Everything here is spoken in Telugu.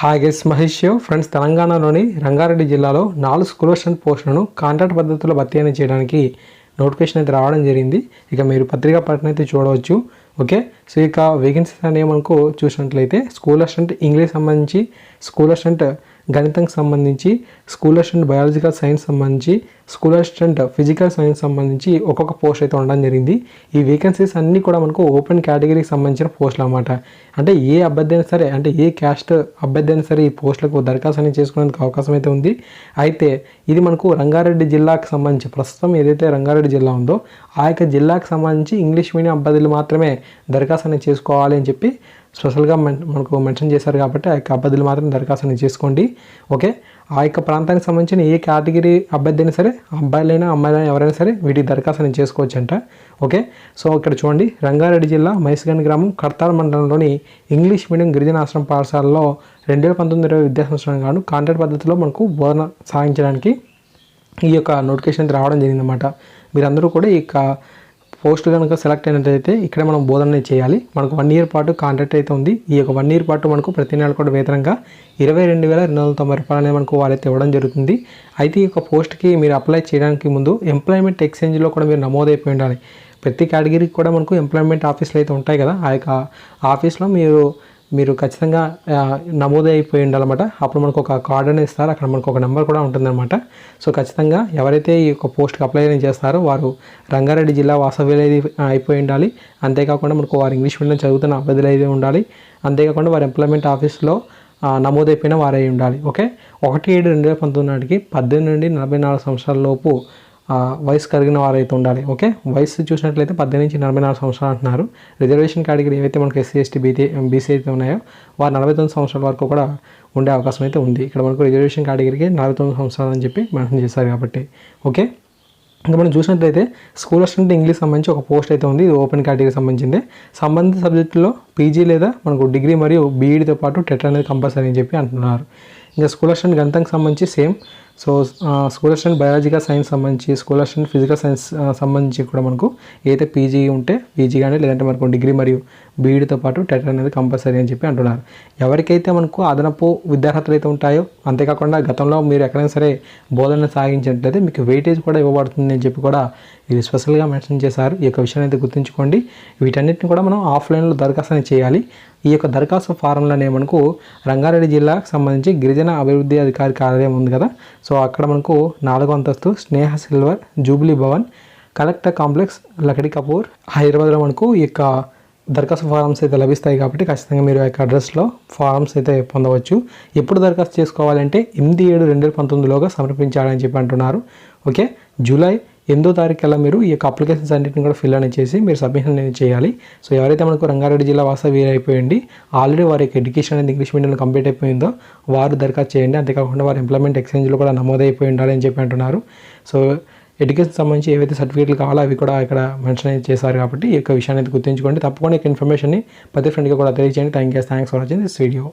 హాయ్ గెస్ మహేష్ ఫ్రెండ్స్ తెలంగాణలోని రంగారెడ్డి జిల్లాలో నాలుగు స్కూల్ అసిస్టెంట్ పోస్టులను కాంట్రాక్ట్ పద్ధతిలో భర్తీ చేయడానికి నోటిఫికేషన్ అయితే రావడం జరిగింది. ఇక మీరు పత్రికా ప్రకటన అయితే చూడవచ్చు. ఓకే? సో ఇక వేకెన్సీస్ అనేవి మనకు చూసినట్లయితే స్కూల్ అసిస్టెంట్ ఇంగ్లీష్ సంబంధించి స్కూల్ అసిస్టెంట్ గణితంకి సంబంధించి స్కూల్ అసిస్టెంట్ బయాలజికల్ సైన్స్ సంబంధించి స్కూల్ అసిస్టెంట్ ఫిజికల్ సైన్స్ సంబంధించి ఒక్కొక్క పోస్ట్ అయితే ఉండడం జరిగింది. ఈ వేకెన్సీస్ అన్నీ కూడా మనకు ఓపెన్ కేటగిరీకి సంబంధించిన పోస్టులు అనమాట అంటే ఏ అభ్యర్థి అయినా సరే అంటే ఏ క్యాస్ట్ అభ్యర్థి అయినా సరే ఈ పోస్టులకు దరఖాస్తు అనేది చేసుకునేందుకు అవకాశం అయితే ఉంది. అయితే ఇది మనకు రంగారెడ్డి జిల్లాకు సంబంధించి ప్రస్తుతం ఏదైతే రంగారెడ్డి జిల్లా ఉందో ఆ యొక్క జిల్లాకు సంబంధించి ఇంగ్లీష్ మీడియం అభ్యర్థులు మాత్రమే దరఖాస్తు అనేది చేసుకోవాలి అని చెప్పి స్పెషల్గా మెన్ మనకు మెన్షన్ చేశారు కాబట్టి ఆ యొక్క అభ్యర్థులు మాత్రం దరఖాస్తుని చేసుకోండి. ఓకే? ఆ యొక్క ప్రాంతానికి సంబంధించిన ఏ కేటగిరీ అభ్యర్థి అయినా సరే అబ్బాయిలైనా అమ్మాయిలైనా ఎవరైనా సరే వీటికి దరఖాస్తుని చేసుకోవచ్చు అంట ఓకే? సో ఇక్కడ చూడండి. రంగారెడ్డి జిల్లా మైస్గన్ గ్రామం కర్తార్ మండలంలోని ఇంగ్లీష్ మీడియం గిరిజన ఆశ్రమ పాఠశాలలో రెండు వేల పంతొమ్మిది ఇరవై విద్యా సంవత్సరం గాను కాంట్రాక్ట్ పద్ధతిలో మనకు బోధన సాగించడానికి ఈ యొక్క నోటిఫికేషన్ రావడం జరిగిందన్నమాట. మీరందరూ కూడా ఈ యొక్క పోస్ట్ కనుక సెలెక్ట్ అయినట్టయితే ఇక్కడ మనం బోధన చేయాలి. మనకు వన్ ఇయర్ పాటు కాంట్రాక్ట్ అయితే ఉంది. ఈ యొక్క వన్ ఇయర్ పాటు మనకు ప్రతి నెల కూడా వేతనంగా ఇరవై రెండు వేల రెండు వందల తొంభై రూపాయలు అనేది మనకు వాళ్ళైతే ఇవ్వడం జరుగుతుంది. అయితే ఈ యొక్క పోస్ట్కి మీరు అప్లై చేయడానికి ముందు ఎంప్లాయ్మెంట్ ఎక్స్చేంజ్లో కూడా మీరు నమోదైపోయి ఉండాలి. ప్రతి కేటగిరీకి కూడా మనకు ఎంప్లాయ్మెంట్ ఆఫీసులు అయితే ఉంటాయి కదా. ఆ యొక్క ఆఫీస్లో మీరు మీరు ఖచ్చితంగా నమోదు అయిపోయి ఉండాలన్నమాట. అప్పుడు మనకు ఒక కార్డ్ అనేది ఇస్తారు. అక్కడ మనకు ఒక నెంబర్ కూడా ఉంటుందన్నమాట. సో ఖచ్చితంగా ఎవరైతే ఈ యొక్క పోస్ట్కి అప్లై అని చేస్తారో వారు రంగారెడ్డి జిల్లా వాసవ్యులు అయితే అయిపోయి ఉండాలి. అంతేకాకుండా మనకు వారు ఇంగ్లీష్ మీడియం చదువుతున్న అభ్యర్థులు అయితే ఉండాలి. అంతేకాకుండా వారి ఎంప్లాయ్మెంట్ ఆఫీస్లో నమోదైపోయిన వారై ఉండాలి. ఓకే? ఒకటి ఏడు రెండు వేల పంతొమ్మిది నాటికి పద్దెనిమిది నుండి నలభై నాలుగు సంవత్సరాల లోపు వయసు కలిగిన వారైతే ఉండాలి ఓకే? వయసు చూసినట్లయితే పద్దెనిమిది నుంచి నలభై నాలుగు సంవత్సరాలు అంటున్నారు. రిజర్వేషన్ కేటగిరీ ఏవైతే మనకు ఎస్సీ ఎస్టీ బీటీ బీసీ అయితే ఉన్నాయో వారు నలభై తొమ్మిది సంవత్సరాల వరకు కూడా ఉండే అవకాశం అయితే ఉంది. ఇక్కడ మనకు రిజర్వేషన్ కేటగిరీకి నలభై తొమ్మిది సంవత్సరాలు అని చెప్పి మెన్షన్ చేశారు కాబట్టి ఓకే? ఇంకా మనం చూసినట్లయితే స్కూల్ అసిస్టెంట్ ఇంగ్లీష్ సంబంధించి ఒక పోస్ట్ అయితే ఉంది ఇది ఓపెన్ కేటగిరీకి సంబంధించింది. సంబంధిత సబ్జెక్టులో పీజీ లేదా మనకు డిగ్రీ మరియు బీఈడితో పాటు టెట్ అనేది కంపల్సరీ అని చెప్పి అంటున్నారు. ఇంకా స్కూల్ అసిస్టెంట్ గణితంకి సంబంధించి same so school assistant biological science సంబంధించి స్కూల్ అసిస్టెంట్ ఫిజికల్ సైన్స్ సంబంధించి కూడా మనకు ఏదైతే పీజీ ఉంటే పీజీ కానీ లేదంటే మనకు డిగ్రీ మరియు బీఈడితో పాటు టెట్ అనేది కంపల్సరీ అని చెప్పి అంటున్నారు. ఎవరికైతే మనకు అదనపు విద్యార్హతలు అయితే ఉంటాయో అంతేకాకుండా గతంలో మీరు ఎక్కడైనా సరే బోధన సాగించినట్లయితే మీకు వెయిటేజ్ కూడా ఇవ్వబడుతుంది అని చెప్పి కూడా ఇది స్పెషల్గా మెన్షన్ చేశారు. ఈ యొక్క విషయాన్ని అయితే గుర్తుంచుకోండి. వీటన్నిటిని కూడా మనం ఆఫ్లైన్లో దరఖాస్తు అనేది చేయాలి. ఈ యొక్క దరఖాస్తు ఫారంలోనే మనకు రంగారెడ్డి జిల్లాకు సంబంధించి గిరిజన అభివృద్ధి అధికారి కార్యాలయం ఉంది కదా. సో అక్కడ మనకు నాలుగో అంతస్తు Sneha silver jubilee Bhavan collector complex Lakdikapul హైదరాబాద్లో మనకు ఈ యొక్క దరఖాస్తు ఫారమ్స్ అయితే లభిస్తాయి కాబట్టి ఖచ్చితంగా మీరు ఆ యొక్క అడ్రస్లో ఫారమ్స్ అయితే పొందవచ్చు. ఎప్పుడు దరఖాస్తు చేసుకోవాలంటే ఎనిమిది ఏడు రెండు వేల పంతొమ్మిదిలోగా సమర్పించాలని చెప్పి అంటున్నారు. ఓకే? జూలై ఎనిమిదో తారీఖు మీరు ఈ యొక్క అప్లికేషన్స్ అన్నింటిని కూడా ఫిల్ అనేది చేసి మీరు సబ్మిషన్ అనేది చేయాలి. సో ఎవరైతే మనకు రంగారెడ్డి జిల్లా వాస వీరైపోయింది ఆల్రెడీ వారి యొక్క ఎడ్యుకేషన్ అనేది ఇంగ్లీష్ మీడియంలో కంప్లీట్ అయిపోయిందో వారు దరఖాస్తు చేయండి. అంతేకాకుండా వారి ఎంప్లాయ్మెంట్ ఎక్స్చేంజ్లో కూడా నమోదైపోయి ఉండాలి అని చెప్పి అంటున్నారు. సో ఎడ్యుకేషన్ సంబంధించి ఏవైతే సర్టిఫికేట్లు కావాలో అవి కూడా ఇక్కడ మెన్షన్ అయితే చేశారు కాబట్టి ఈ యొక్క విషయాన్ని అయితే గుర్తుంచుకోండి. తప్పకుండా ఈ ఇన్ఫర్మేషన్ని ప్రతి ఫ్రెండ్కి కూడా తెలియజేయండి. Thank you thanks for watching this video